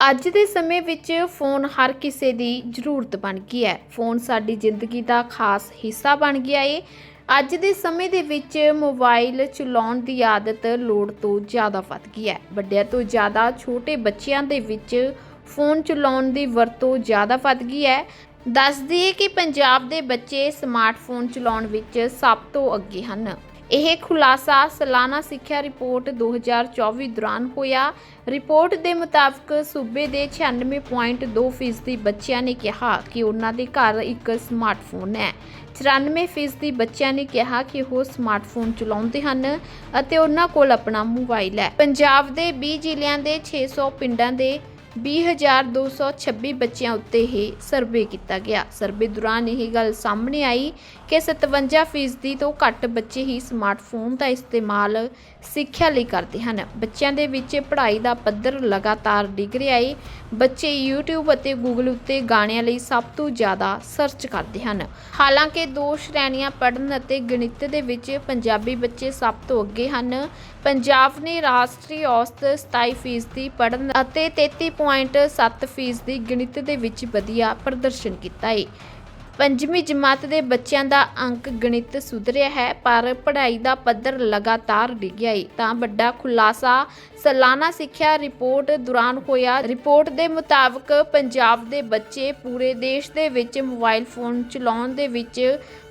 ਅੱਜ ਦੇ ਸਮੇਂ ਵਿੱਚ ਫੋਨ ਹਰ ਕਿਸੇ ਦੀ ਜ਼ਰੂਰਤ ਬਣ ਗਈ ਹੈ। ਫੋਨ ਸਾਡੀ ਜ਼ਿੰਦਗੀ ਦਾ ਖਾਸ ਹਿੱਸਾ ਬਣ ਗਿਆ ਏ। ਅੱਜ ਦੇ ਸਮੇਂ ਦੇ ਵਿੱਚ ਮੋਬਾਈਲ ਚਲਾਉਣ ਦੀ ਆਦਤ ਲੋੜ ਤੋਂ ਜ਼ਿਆਦਾ ਵੱਧ ਗਈ ਹੈ। ਵੱਡਿਆਂ ਤੋਂ ਜ਼ਿਆਦਾ ਛੋਟੇ ਬੱਚਿਆਂ ਦੇ ਵਿੱਚ ਫੋਨ ਚਲਾਉਣ ਦੀ ਵਰਤੋਂ ਜ਼ਿਆਦਾ ਵੱਧ ਗਈ ਹੈ। ਦੱਸ ਦਈਏ ਕਿ ਪੰਜਾਬ ਦੇ ਬੱਚੇ ਸਮਾਰਟਫੋਨ ਚਲਾਉਣ ਵਿੱਚ ਸਭ ਤੋਂ ਅੱਗੇ ਹਨ। ਇਹ ਖੁਲਾਸਾ ਸਾਲਾਨਾ ਸਿੱਖਿਆ ਰਿਪੋਰਟ 2024 ਦੌਰਾਨ ਹੋਇਆ। ਰਿਪੋਰਟ ਦੇ ਮੁਤਾਬਕ ਸੂਬੇ ਦੇ 96.2% ਫੀਸਦੀ ਬੱਚਿਆਂ ਨੇ ਕਿਹਾ ਕਿ ਉਹਨਾਂ ਦੇ ਘਰ ਇੱਕ ਸਮਾਰਟਫੋਨ ਹੈ। 94% ਫੀਸਦੀ ਬੱਚਿਆਂ ਨੇ ਕਿਹਾ ਕਿ ਉਹ ਸਮਾਰਟਫੋਨ ਚਲਾਉਂਦੇ ਹਨ ਅਤੇ ਉਹਨਾਂ ਕੋਲ ਆਪਣਾ ਮੋਬਾਈਲ ਹੈ। ਪੰਜਾਬ ਦੇ 20 ਜ਼ਿਲ੍ਹਿਆਂ ਦੇ 600 ਪਿੰਡਾਂ ਦੇ 20226 ਬੱਚਿਆਂ ਉੱਤੇ ਹੀ ਸਰਵੇ ਕੀਤਾ ਗਿਆ। ਸਰਵੇ ਦੌਰਾਨ ਇਹ ਗੱਲ ਸਾਹਮਣੇ ਆਈ ਕਿ 57% ਫੀਸਦੀ ਤੋਂ ਘੱਟ ਬੱਚੇ ਹੀ ਸਮਾਰਟਫੋਨ ਦਾ ਇਸਤੇਮਾਲ ਸਿੱਖਿਆ ਲਈ ਕਰਦੇ ਹਨ। ਬੱਚਿਆਂ ਦੇ ਵਿੱਚ ਪੜ੍ਹਾਈ ਦਾ ਪੱਧਰ ਲਗਾਤਾਰ ਡਿੱਗ ਰਿਹਾ ਹੈ ਬੱਚੇ YouTube ਅਤੇ Google ਉੱਤੇ ਗਾਣਿਆਂ ਲਈ ਸਭ ਤੋਂ ਜ਼ਿਆਦਾ ਸਰਚ ਕਰਦੇ ਹਨ। ਹਾਲਾਂਕਿ ਦੋ ਸ਼੍ਰੇਣੀਆਂ ਪੜ੍ਹਨ ਅਤੇ ਗਣਿਤ ਦੇ ਵਿੱਚ ਪੰਜਾਬੀ ਬੱਚੇ ਸਭ ਤੋਂ ਅੱਗੇ ਹਨ। ਪੰਜਾਬ ਨੇ ਰਾਸ਼ਟਰੀ ਔਸਤ 27% ਪੜ੍ਹਨ ਅਤੇ 33.7% ਗਣਿਤ ਦੇ ਵਿੱਚ ਵਧੀਆ ਪ੍ਰਦਰਸ਼ਨ ਕੀਤਾ ਹੈ ਪੰਜਵੀਂ ਜਮਾਤ ਦੇ ਬੱਚਿਆਂ ਦਾ ਅੰਕ ਗਣਿਤ ਸੁਧਰਿਆ ਹੈ, ਪਰ ਪੜ੍ਹਾਈ ਦਾ ਪੱਧਰ ਲਗਾਤਾਰ ਡਿੱਗਿਆ ਹੈ ਤਾਂ ਵੱਡਾ ਖੁਲਾਸਾ ਸਾਲਾਨਾ ਸਿੱਖਿਆ ਰਿਪੋਰਟ ਦੌਰਾਨ ਹੋਇਆ। ਰਿਪੋਰਟ ਦੇ ਮੁਤਾਬਕ ਪੰਜਾਬ ਦੇ ਬੱਚੇ ਪੂਰੇ ਦੇਸ਼ ਦੇ ਵਿੱਚ ਮੋਬਾਈਲ ਫੋਨ ਚਲਾਉਣ ਦੇ ਵਿੱਚ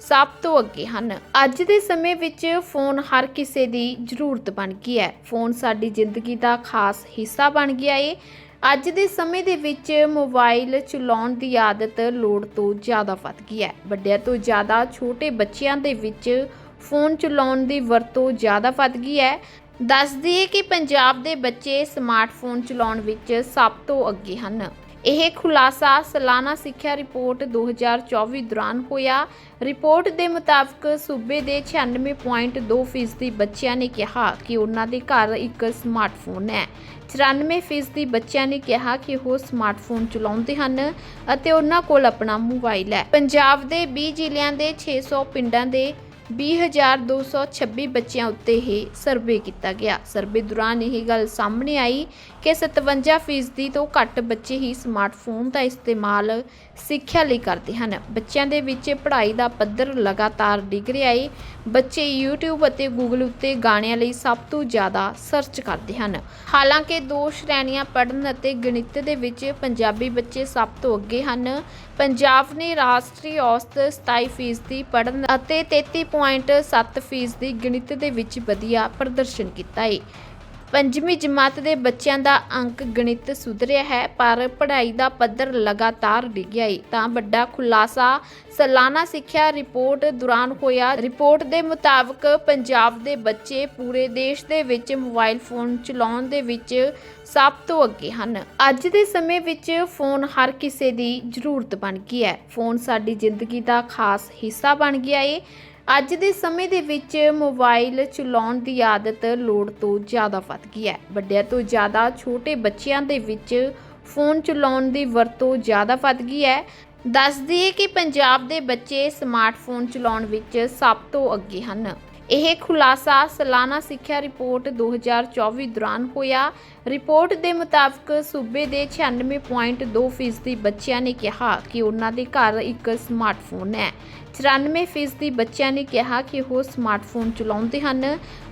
ਸਭ ਤੋਂ ਅੱਗੇ ਹਨ। ਅੱਜ ਦੇ ਸਮੇਂ ਵਿੱਚ ਫੋਨ ਹਰ ਕਿਸੇ ਦੀ ਜ਼ਰੂਰਤ ਬਣ ਗਈ ਹੈ। ਫੋਨ ਸਾਡੀ ਜ਼ਿੰਦਗੀ ਦਾ ਖਾਸ ਹਿੱਸਾ ਬਣ ਗਿਆ ਹੈ ਅੱਜ ਦੇ ਸਮੇਂ ਦੇ ਵਿੱਚ ਮੋਬਾਈਲ ਚਲਾਉਣ ਦੀ ਆਦਤ ਲੋੜ ਤੋਂ ਜ਼ਿਆਦਾ ਵੱਧ ਗਈ ਹੈ। ਵੱਡਿਆਂ ਤੋਂ ਜ਼ਿਆਦਾ ਛੋਟੇ ਬੱਚਿਆਂ ਦੇ ਵਿੱਚ ਫੋਨ ਚਲਾਉਣ ਦੀ ਵਰਤੋਂ ਜ਼ਿਆਦਾ ਵੱਧ ਗਈ ਹੈ। ਦੱਸ ਦਈਏ ਕਿ ਪੰਜਾਬ ਦੇ ਬੱਚੇ ਸਮਾਰਟਫੋਨ ਚਲਾਉਣ ਵਿੱਚ ਸਭ ਤੋਂ ਅੱਗੇ ਹਨ। ਇਹ ਖੁਲਾਸਾ ਸਾਲਾਨਾ ਸਿੱਖਿਆ ਰਿਪੋਰਟ 2024 ਦੌਰਾਨ ਹੋਇਆ। ਰਿਪੋਰਟ ਦੇ ਮੁਤਾਬਕ ਸੂਬੇ ਦੇ 96.2% ਫੀਸਦੀ ਬੱਚਿਆਂ ਨੇ ਕਿਹਾ ਕਿ ਉਹਨਾਂ ਦੇ ਘਰ ਇੱਕ ਸਮਾਰਟਫੋਨ ਹੈ। 94% ਫੀਸਦੀ ਬੱਚਿਆਂ ਨੇ ਕਿਹਾ ਕਿ ਉਹ ਸਮਾਰਟਫੋਨ ਚਲਾਉਂਦੇ ਹਨ ਅਤੇ ਉਹਨਾਂ ਕੋਲ ਆਪਣਾ ਮੋਬਾਈਲ ਹੈ। ਪੰਜਾਬ ਦੇ 20 ਜ਼ਿਲ੍ਹਿਆਂ ਦੇ 600 ਪਿੰਡਾਂ ਦੇ 20226 ਬੱਚਿਆਂ ਉੱਤੇ ਹੀ ਸਰਵੇ ਕੀਤਾ ਗਿਆ। ਸਰਵੇ ਦੌਰਾਨ ਇਹ ਗੱਲ ਸਾਹਮਣੇ ਆਈ ਕਿ 57% ਫੀਸਦੀ ਤੋਂ ਘੱਟ ਬੱਚੇ ਹੀ ਸਮਾਰਟਫੋਨ ਦਾ ਇਸਤੇਮਾਲ ਸਿੱਖਿਆ ਲਈ ਕਰਦੇ ਹਨ। ਬੱਚਿਆਂ ਦੇ ਵਿੱਚ ਪੜ੍ਹਾਈ ਦਾ ਪੱਧਰ ਲਗਾਤਾਰ ਡਿੱਗ ਰਿਹਾ ਹੈ ਬੱਚੇ YouTube ਅਤੇ Google ਉੱਤੇ ਗਾਣਿਆਂ ਲਈ ਸਭ ਤੋਂ ਜ਼ਿਆਦਾ ਸਰਚ ਕਰਦੇ ਹਨ। ਹਾਲਾਂਕਿ ਦੋ ਸ਼੍ਰੇਣੀਆਂ ਪੜ੍ਹਨ ਅਤੇ ਗਣਿਤ ਦੇ ਵਿੱਚ ਪੰਜਾਬੀ ਬੱਚੇ ਸਭ ਤੋਂ ਅੱਗੇ ਹਨ। ਪੰਜਾਬ ਨੇ ਰਾਸ਼ਟਰੀ ਔਸਤ 27% ਪੜ੍ਹਨ ਅਤੇ 33.7% ਗਣਿਤ ਦੇ ਵਿੱਚ ਵਧੀਆ ਪ੍ਰਦਰਸ਼ਨ ਕੀਤਾ ਹੈ ਪੰਜਵੀਂ ਜਮਾਤ ਦੇ ਬੱਚਿਆਂ ਦਾ ਅੰਕ ਗਣਿਤ ਸੁਧਰਿਆ ਹੈ, ਪਰ ਪੜ੍ਹਾਈ ਦਾ ਪੱਧਰ ਲਗਾਤਾਰ ਡਿੱਗਿਆ ਹੈ ਤਾਂ ਵੱਡਾ ਖੁਲਾਸਾ, ਸਾਲਾਨਾ ਸਿੱਖਿਆ ਰਿਪੋਰਟ ਦੌਰਾਨ ਹੋਇਆ। ਰਿਪੋਰਟ ਦੇ ਮੁਤਾਬਕ ਪੰਜਾਬ ਦੇ ਬੱਚੇ ਪੂਰੇ ਦੇਸ਼ ਦੇ ਵਿੱਚ ਮੋਬਾਈਲ ਫੋਨ ਚਲਾਉਣ ਦੇ ਵਿੱਚ ਸਭ ਤੋਂ ਅੱਗੇ ਹਨ। ਅੱਜ ਦੇ ਸਮੇਂ ਵਿੱਚ ਫੋਨ ਹਰ ਕਿਸੇ ਦੀ ਜ਼ਰੂਰਤ ਬਣ ਗਈ ਹੈ। ਫੋਨ ਸਾਡੀ ਜ਼ਿੰਦਗੀ ਦਾ ਖਾਸ ਹਿੱਸਾ ਬਣ ਗਿਆ ਹੈ ਅੱਜ ਦੇ ਸਮੇਂ ਦੇ ਵਿੱਚ ਮੋਬਾਈਲ ਚਲਾਉਣ ਦੀ ਆਦਤ ਲੋੜ ਤੋਂ ਜ਼ਿਆਦਾ ਵੱਧ ਗਈ ਹੈ। ਵੱਡਿਆਂ ਤੋਂ ਜ਼ਿਆਦਾ ਛੋਟੇ ਬੱਚਿਆਂ ਦੇ ਵਿੱਚ ਫੋਨ ਚਲਾਉਣ ਦੀ ਵਰਤੋਂ ਜ਼ਿਆਦਾ ਵੱਧ ਗਈ ਹੈ। ਦੱਸ ਦਈਏ ਕਿ ਪੰਜਾਬ ਦੇ ਬੱਚੇ ਸਮਾਰਟਫੋਨ ਚਲਾਉਣ ਵਿੱਚ ਸਭ ਤੋਂ ਅੱਗੇ ਹਨ। ਇਹ ਖੁਲਾਸਾ ਸਾਲਾਨਾ ਸਿੱਖਿਆ ਰਿਪੋਰਟ 2024 ਦੌਰਾਨ ਹੋਇਆ। ਰਿਪੋਰਟ ਦੇ ਮੁਤਾਬਕ ਸੂਬੇ ਦੇ 96.2% ਫੀਸਦੀ ਬੱਚਿਆਂ ਨੇ ਕਿਹਾ ਕਿ ਉਹਨਾਂ ਦੇ ਘਰ ਇੱਕ ਸਮਾਰਟਫੋਨ ਹੈ। 94% ਫੀਸਦੀ ਬੱਚਿਆਂ ਨੇ ਕਿਹਾ ਕਿ ਉਹ ਸਮਾਰਟਫੋਨ ਚਲਾਉਂਦੇ ਹਨ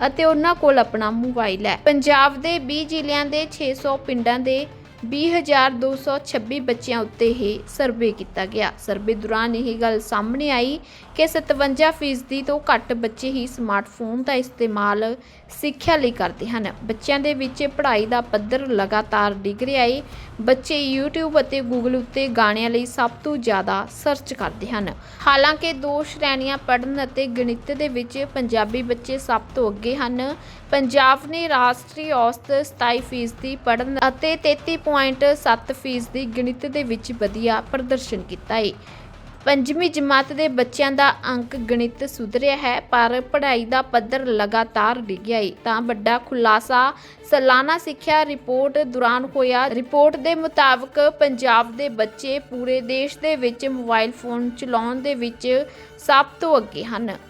ਅਤੇ ਉਹਨਾਂ ਕੋਲ ਆਪਣਾ ਮੋਬਾਈਲ ਹੈ। ਪੰਜਾਬ ਦੇ 20 ਜ਼ਿਲ੍ਹਿਆਂ ਦੇ 600 ਪਿੰਡਾਂ ਦੇ 20226 ਬੱਚਿਆਂ ਉੱਤੇ ਹੀ ਸਰਵੇ ਕੀਤਾ ਗਿਆ। ਸਰਵੇ ਦੌਰਾਨ ਇਹ ਗੱਲ ਸਾਹਮਣੇ ਆਈ ਕਿ 57% ਫੀਸਦੀ ਤੋਂ ਘੱਟ ਬੱਚੇ ਹੀ ਸਮਾਰਟਫੋਨ ਦਾ ਇਸਤੇਮਾਲ ਸਿੱਖਿਆ ਲਈ ਕਰਦੇ ਹਨ। ਬੱਚਿਆਂ ਦੇ ਵਿੱਚ ਪੜ੍ਹਾਈ ਦਾ ਪੱਧਰ ਲਗਾਤਾਰ ਡਿੱਗ ਰਿਹਾ ਹੈ ਬੱਚੇ YouTube ਅਤੇ Google ਉੱਤੇ ਗਾਣਿਆਂ ਲਈ ਸਭ ਤੋਂ ਜ਼ਿਆਦਾ ਸਰਚ ਕਰਦੇ ਹਨ। ਹਾਲਾਂਕਿ ਦੋ ਸ਼੍ਰੇਣੀਆਂ ਪੜ੍ਹਨ ਅਤੇ ਗਣਿਤ ਦੇ ਵਿੱਚ ਪੰਜਾਬੀ ਬੱਚੇ ਸਭ ਤੋਂ ਅੱਗੇ ਹਨ। ਪੰਜਾਬ ਨੇ ਰਾਸ਼ਟਰੀ ਔਸਤ 27% ਪੜ੍ਹਨ ਅਤੇ 33.7% ਗਣਿਤ ਦੇ ਵਿੱਚ ਵਧੀਆ ਪ੍ਰਦਰਸ਼ਨ ਕੀਤਾ ਹੈ ਪੰਜਵੀਂ ਜਮਾਤ ਦੇ ਬੱਚਿਆਂ ਦਾ ਅੰਕ ਗਣਿਤ ਸੁਧਰਿਆ ਹੈ, ਪਰ ਪੜ੍ਹਾਈ ਦਾ ਪੱਧਰ ਲਗਾਤਾਰ ਡਿੱਗਿਆ ਹੈ ਤਾਂ ਵੱਡਾ ਖੁਲਾਸਾ ਸਾਲਾਨਾ ਸਿੱਖਿਆ ਰਿਪੋਰਟ ਦੌਰਾਨ ਹੋਇਆ। ਰਿਪੋਰਟ ਦੇ ਮੁਤਾਬਕ ਪੰਜਾਬ ਦੇ ਬੱਚੇ ਪੂਰੇ ਦੇਸ਼ ਦੇ ਵਿੱਚ ਮੋਬਾਈਲ ਫੋਨ ਚਲਾਉਣ ਦੇ ਵਿੱਚ ਸਭ ਤੋਂ ਅੱਗੇ ਹਨ।